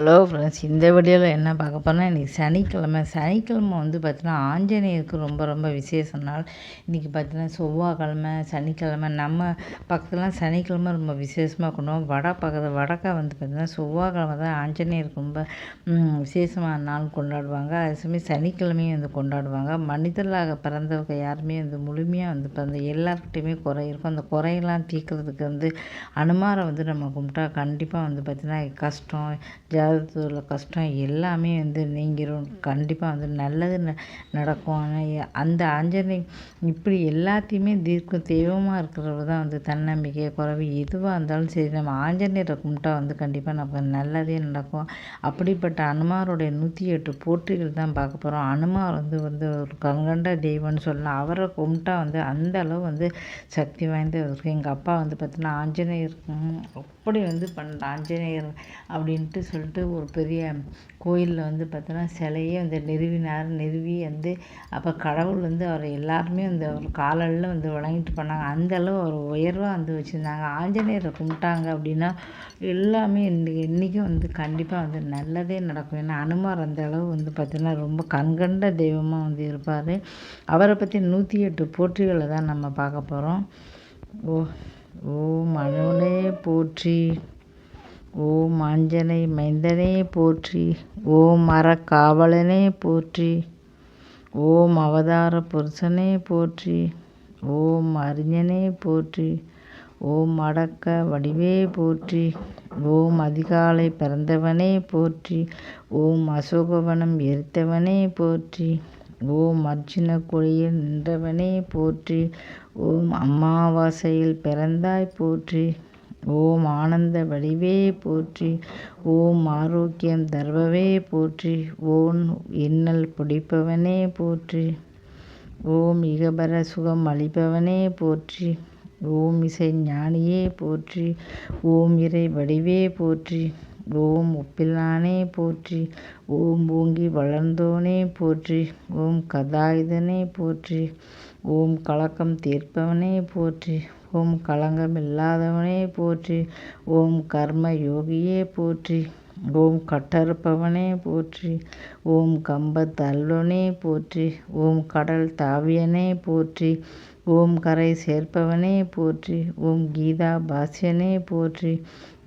Hello friends இந்த வீடியோவில் என்ன பார்க்க போனால் இன்றைக்கி சனிக்கிழமை. சனிக்கிழமை வந்து பார்த்தீங்கன்னா ஆஞ்சநேயருக்கு ரொம்ப ரொம்ப விசேஷ நாள். இன்றைக்கி பார்த்தீங்கன்னா செவ்வாய்க்கிழமை சனிக்கிழமை. நம்ம பக்கத்துலாம் சனிக்கிழமை ரொம்ப விசேஷமாக கொண்டுவோம் வட பக்கத்து வடக்கா வந்து பார்த்திங்கன்னா செவ்வாய்க்கிழமை தான் ஆஞ்சநேயருக்கு ரொம்ப விசேஷமான நாள் கொண்டாடுவாங்க. அதே சமயம் சனிக்கிழமையும் வந்து கொண்டாடுவாங்க. மனிதர்களாக பிறந்தவங்க யாருமே வந்து முழுமையாக வந்து பிறந்த எல்லாருக்கிட்டையுமே குறை இருக்கும். அந்த குறையெல்லாம் தீர்க்கறதுக்கு வந்து அனுமாரை வந்து நம்ம கும்பிட்டா கண்டிப்பாக வந்து பார்த்திங்கன்னா கஷ்டம் ஜா ஜாதகத்தில் உள்ள கஷ்டம் எல்லாமே வந்து நீங்கிரும். கண்டிப்பாக வந்து நல்லது நடக்கும். ஆனால் அந்த ஆஞ்சநேயர் இப்படி எல்லாத்தையுமே தீர்க்கும் தெய்வமாக இருக்கிறவர் தான் வந்து தன்னம்பிக்கை குறைவு எதுவாக இருந்தாலும் சரி நம்ம ஆஞ்சநேயரை கும்பிட்டா வந்து கண்டிப்பாக நமக்கு நல்லதே நடக்கும். அப்படிப்பட்ட அனுமாருடைய நூற்றி எட்டு போற்றிகள் தான் பார்க்க போகிறோம் அனுமார் வந்து வந்து ஒரு கண்கண்ட தெய்வம்னு சொல்லலாம். அவரை கும்பிட்டா வந்து அந்த அளவு வந்து சக்தி வாய்ந்த இருக்குது எங்கள் அப்பா வந்து பார்த்தீங்கன்னா ஆஞ்சநேயர் அப்படி வந்து பண்ண ஆஞ்சநேயர் அப்படின்ட்டு சொல்லிட்டு வந்து ஒரு பெரிய கோயிலில் வந்து பார்த்தோன்னா சிலையே வந்து நிறுவினார். நிறுவி வந்து அப்போ கடவுள் வந்து அவர் எல்லாருமே வந்து அவர் காலில் வந்து வணங்கிட்டு பண்ணாங்க அந்த அளவு அவர் உயர்வாக வந்து வச்சுருந்தாங்க. ஆஞ்சநேயரை கும்பிட்டாங்க அப்படின்னா எல்லாமே இன்றைக்கி இன்றைக்கும் வந்து கண்டிப்பாக வந்து நல்லதே நடக்கும். ஏன்னா அனுமார் அந்த அளவு வந்து பார்த்திங்கன்னா ரொம்ப கண்கண்ட தெய்வமாக வந்து இருப்பார். அவரை பற்றி நூற்றி எட்டு போற்றிகளை தான் நம்ம பார்க்க போகிறோம் ஓ ஓ மனோனே போற்றி. ஓம் ஆஞ்சனை மைந்தனே போற்றி ஓம் அறக்காவலனே போற்றி ஓம் அவதார புருஷனே போற்றி ஓம் அறிஞனே போற்றி ஓம் அடக்க வடிவே போற்றி ஓம் அதிகாலை பிறந்தவனே போற்றி ஓம் அசோகவனம் எரித்தவனே போற்றி ஓம் அர்ஜுன கொடியில் நின்றவனே போற்றி ஓம் அமாவாசையில் பிறந்தாய் போற்றி ஓம் ஆனந்த வடிவே போற்றி ஓம் ஆரோக்கியம் தர்பவே போற்றி ஓம் இன்னல் பிடிப்பவனே போற்றி ஓம் இகபர சுகம் அளிப்பவனே போற்றி ஓம் இசை ஞானியே போற்றி ஓம் இறை வடிவே போற்றி ஓம் ஒப்பிலானே போற்றி ஓம் ஓங்கி வளர்ந்தோனே போற்றி ஓம் கதாயுதனே போற்றி ஓம் கலக்கம் தீர்ப்பவனே போற்றி ஓம் களங்கம் இல்லாதவனே போற்றி ஓம் கர்ம யோகியே போற்றி ஓம் கட்டறுப்பவனே போற்றி ஓம் கம்ப தல்வனே போற்றி ஓம் கடல் தாவியனே போற்றி ஓம் கரை சேர்ப்பவனே போற்றி ஓம் கீதா பாஸ்யனே போற்றி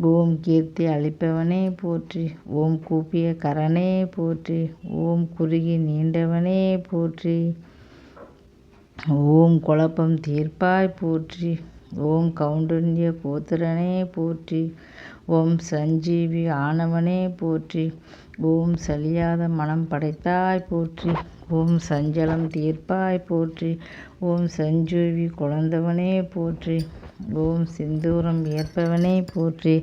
ஓம் கீர்த்தி அளிப்பவனே போற்றி ஓம் கூப்பிய கரனே போற்றி ஓம் குறுகி நீண்டவனே போற்றி ஓம் குழப்பம் தீர்ப்பாய் போற்றி ஓம் கவுண்டன்ய கோத்திரனே போற்றி ஓம் சஞ்சீவி ஆனவனே போற்றி ஓம் சலியாத மனம் படைத்தாய் போற்றி ஓம் சஞ்சலம் தீர்ப்பாய் போற்றி ஓம் சஞ்சீவி குழந்தவனே போற்றி ஓம் சிந்தூரம் ஏற்பவனே போற்றி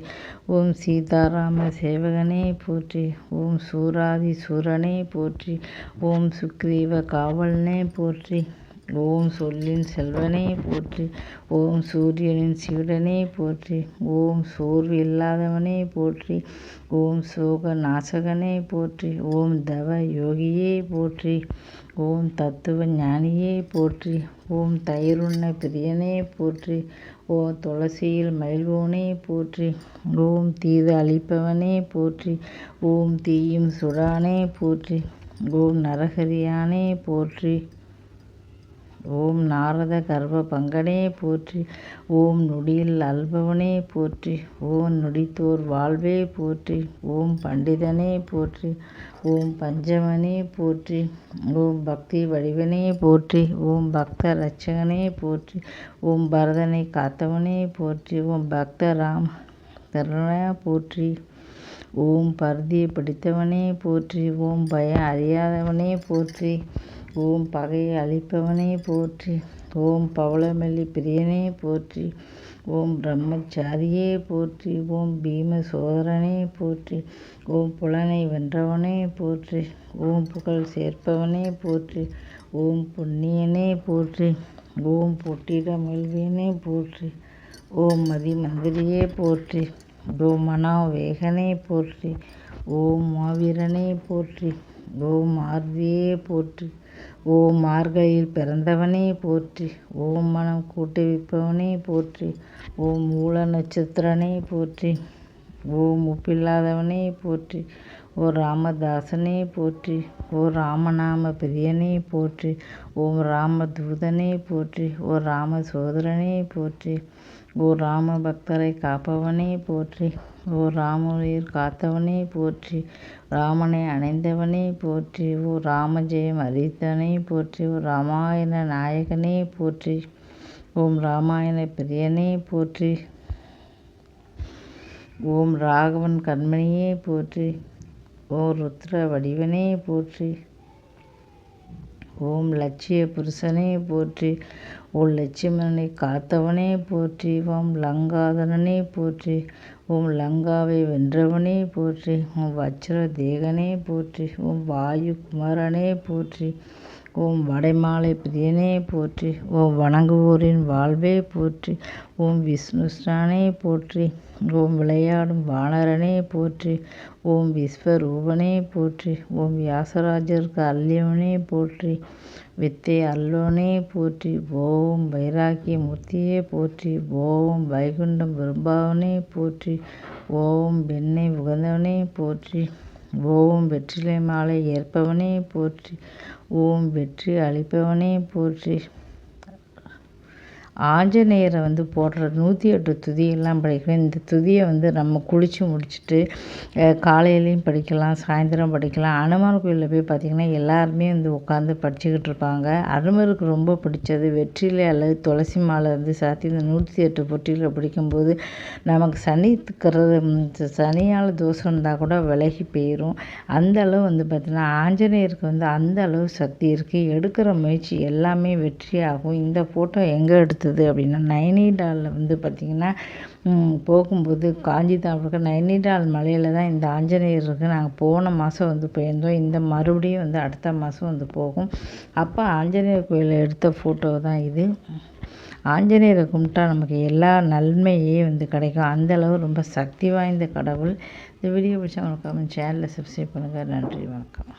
ஓம் சீதாராம சேவகனே போற்றி ஓம் சூராதி சூரனே போற்றி ஓம் சுக்ரீவ காவலனே போற்றி. ஓம் சொல்லின் செல்வனே போற்றி ஓம் சூரியனின் சீடனே போற்றி ஓம் சோர்வு இல்லாதவனே போற்றி ஓம் சோக நாசகனே போற்றி ஓம் தவ யோகியே போற்றி ஓம் தத்துவ ஞானியே போற்றி ஓம் தயிருண்ண பிரியனே போற்றி ஓம் துளசியில் மயில்வோனே போற்றி ஓம் தீது அழிப்பவனே போற்றி ஓம் தீயும் சுடானே போற்றி ஓம் நரகரியானே போற்றி. ஓம் நாரத கர்வ பங்கனே போற்றி ஓம் நொடியில் அல்பவனே போற்றி ஓம் நொடித்தோர் வாழ்வே போற்றி ஓம் பண்டிதனே போற்றி ஓம் பஞ்சமனே போற்றி ஓம் பக்தி வடிவனே போற்றி ஓம் பக்த ரட்சகனே போற்றி ஓம் பரதனை காத்தவனே போற்றி ஓம் பக்த ராம கருணா போற்றி ஓம் பருதியை பிடித்தவனே போற்றி ஓம் பயம் அறியாதவனே போற்றி ஓம் பகையை அழிப்பவனே போற்றி ஓம் பவளமல்லி பிரியனே போற்றி ஓம் பிரம்மச்சாரியே போற்றி ஓம் பீம சோதரனே போற்றி ஓம் புலனை வென்றவனே போற்றி ஓம் புகழ் சேர்ப்பவனே போற்றி ஓம் புண்ணியனே போற்றி ஓம் பொட்டிட மொழிவியனே போற்றி ஓம் மதி மந்திரியே போற்றி ஓம் மனோ வேகனே போற்றி ஓம் மாவீரனே போற்றி ஓம் ஆர்வியே போற்றி. ஓம் மார்கழியில் பிறந்தவனே போற்றி. ஓம் மனம் கூட்டுவிப்பவனே போற்றி. ஓம் மூல நட்சத்திரனே போற்றி. ஓம் உப்பில்லாதவனே போற்றி. ஓ ராமதாசனே போற்றி. ஓ ராமநாம பிரியனே போற்றி. ஓம் ராமதூதனே போற்றி. ஓ ராம சோதரனே போற்றி. ஓ ராம பக்தரை காப்பவனே போற்றி. ஓ ராமuயிர் காத்தவனே போற்றி ராமனை அணைந்தவனே போற்றி ஓ ராமஜெயம் அறிவித்தவனே போற்றி ஓ ராமாயண நாயகனே போற்றி ஓம் ராமாயண பிரியனே போற்றி ஓம் ராகவன் கண்மணியே போற்றி ஓ ருத்ர வடிவனே போற்றி ஓம் லட்சிய புருஷனே போற்றி ஓ லட்சுமணனை காத்தவனே போற்றி ஓம் லங்காதனனே போற்றி ஓம் லங்காவை வென்றவனே போற்றி ஓம் வஜ்ர தேகனே போற்றி ஓம் வாயு குமரனே போற்றி ஓம் வடைமாலை பிரியனே போற்றி ஓம் வணங்குவோரின் வாழ்வே போற்றி ஓம் விஷ்ணுஸ்ரானே போற்றி ஓம் விளையாடும் வானரனே போற்றி ஓம் விஸ்வரூபனே போற்றி ஓம் வியாசராஜருக்கு அல்லியவனே போற்றி வித்தை அல்லோனே போற்றி ஓம் வைராக்கிய மூர்த்தியே போற்றி ஓம் வைகுண்டம் விரும்பாவனே போற்றி ஓம் வெண்ணை உகந்தவனே போற்றி ஓம் வெற்றிலை மாலை ஏற்பவனே போற்றி ஓம் வெற்றி அளிப்பவனே போற்றி. ஆஞ்சநேயரை வந்து போடுற நூற்றி எட்டு துதியெல்லாம் படிக்கிறேன் இந்த துதியை வந்து நம்ம குளித்து முடிச்சுட்டு காலையிலையும் படிக்கலாம் சாயந்தரம் படிக்கலாம். அனுமார் கோயிலில் போய் பார்த்திங்கன்னா எல்லாருமே வந்து உட்காந்து படிச்சுக்கிட்டு இருப்பாங்க. அனுமருக்கு ரொம்ப பிடிச்சது வெற்றிலை அல்லது துளசி மாலை வந்து சாத்தி இந்த நூற்றி எட்டு பொட்டியில் படிக்கும்போது நமக்கு சனி சனியால் தோஷம் இருந்தால் கூட விலகி போயிடும் அந்த அளவு வந்து பார்த்திங்கன்னா ஆஞ்சநேயருக்கு வந்து அந்த அளவு சக்தி இருக்குது எடுக்கிற முயற்சி எல்லாமே வெற்றியாகும். இந்த ஃபோட்டோ எங்கே எடுத்து கொடுத்தது அப்படின்னா நைனிடாலில் வந்து பார்த்திங்கன்னா போகும்போது காஞ்சி இருக்கிற நைனிடால் மலையில் தான் இந்த ஆஞ்சநேயர் இருக்குது நாங்கள் போன மாதம் வந்து போயிருந்தோம். இந்த மறுபடியும் வந்து அடுத்த மாதம் வந்து போகும். அப்போ ஆஞ்சநேயர் கோயிலில் எடுத்த ஃபோட்டோ தான் இது. ஆஞ்சநேயரை கும்பிட்டா நமக்கு எல்லா நன்மையே வந்து கிடைக்கும். அந்தளவு ரொம்ப சக்தி வாய்ந்த கடவுள். இந்த வீடியோ பிடிச்சவங்களுக்கு சேனலில் சப்ஸ்கிரைப் பண்ணுங்கள் நன்றி வணக்கம்.